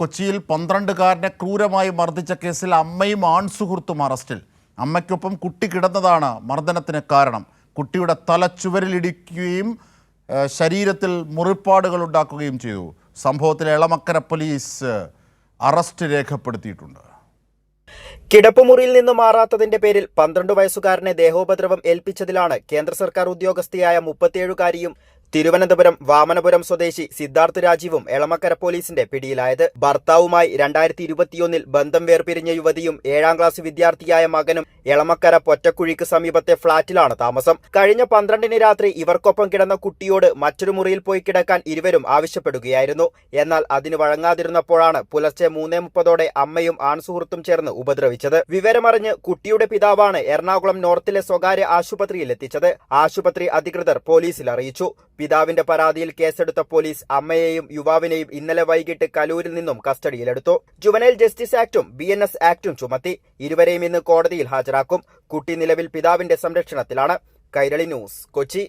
കൊച്ചിയിൽ പന്ത്രണ്ടുകാരനെ ക്രൂരമായി മർദ്ദിച്ച കേസിൽ അമ്മയും ആൺസുഹൃത്തും അറസ്റ്റിൽ. അമ്മയ്ക്കൊപ്പം കുട്ടി കിടന്നതാണ് മർദ്ദനത്തിന് കാരണം. കുട്ടിയുടെ തലച്ചുവരിലിടിക്കുകയും ശരീരത്തിൽ മുറിപ്പാടുകൾ ഉണ്ടാക്കുകയും ചെയ്തു. സംഭവത്തിൽ എളമക്കര പോലീസ് അറസ്റ്റ് രേഖപ്പെടുത്തിയിട്ടുണ്ട്. കിടപ്പുമുറിയിൽ നിന്ന് മാറാത്തതിന്റെ പേരിൽ പന്ത്രണ്ട് വയസ്സുകാരനെ ദേഹോപദ്രവം ഏൽപ്പിച്ചതിലാണ് കേന്ദ്ര സർക്കാർ ഉദ്യോഗസ്ഥയായ മുപ്പത്തിയേഴുകാരിയും തിരുവനന്തപുരം വാമനപുരം സ്വദേശി സിദ്ധാർത്ഥ് രാജീവും എളമക്കര പോലീസിന്റെ പിടിയിലായത്. ഭർത്താവുമായി രണ്ടായിരത്തി ഇരുപത്തിയൊന്നിൽ ബന്ധം വേർപിരിഞ്ഞ യുവതിയും ഏഴാം ക്ലാസ് വിദ്യാർത്ഥിയായ മകനും എളമക്കര പൊറ്റക്കുഴിക്ക് സമീപത്തെ ഫ്ളാറ്റിലാണ് താമസം. കഴിഞ്ഞ പന്ത്രണ്ടിന് രാത്രി ഇവർക്കൊപ്പം കിടന്ന കുട്ടിയോട് മറ്റൊരു മുറിയിൽ പോയി കിടക്കാൻ ഇരുവരും ആവശ്യപ്പെടുകയായിരുന്നു. എന്നാൽ അതിന് വഴങ്ങാതിരുന്നപ്പോഴാണ് പുലർച്ചെ മൂന്നേ മുപ്പതോടെ അമ്മയും ആൺസുഹൃത്തും ചേർന്ന് ഉപദ്രവിച്ചത്. വിവരമറിഞ്ഞ് കുട്ടിയുടെ പിതാവാണ് എറണാകുളം നോർത്തിലെ സ്വകാര്യ ആശുപത്രിയിൽ എത്തിച്ചത് ആശുപത്രി അധികൃതർ പോലീസിൽ അറിയിച്ചു. പിതാവിന്റെ പരാതിയിൽ കേസെടുത്ത പോലീസ് അമ്മയെയും യുവാവിനെയും ഇന്നലെ വൈകിട്ട് കലൂരിൽ നിന്നും കസ്റ്റഡിയിലെടുത്തു. ജുവനൈൽ ജസ്റ്റിസ് ആക്ടും ബി എൻ എസ് ആക്ടും ചുമത്തി. ഇരുവരെയും ഇന്ന് കോടതിയിൽ ഹാജരാക്കും. കുട്ടി നിലവിൽ പിതാവിന്റെ സംരക്ഷണത്തിലാണ്. കൈരളി ന്യൂസ് കൊച്ചി.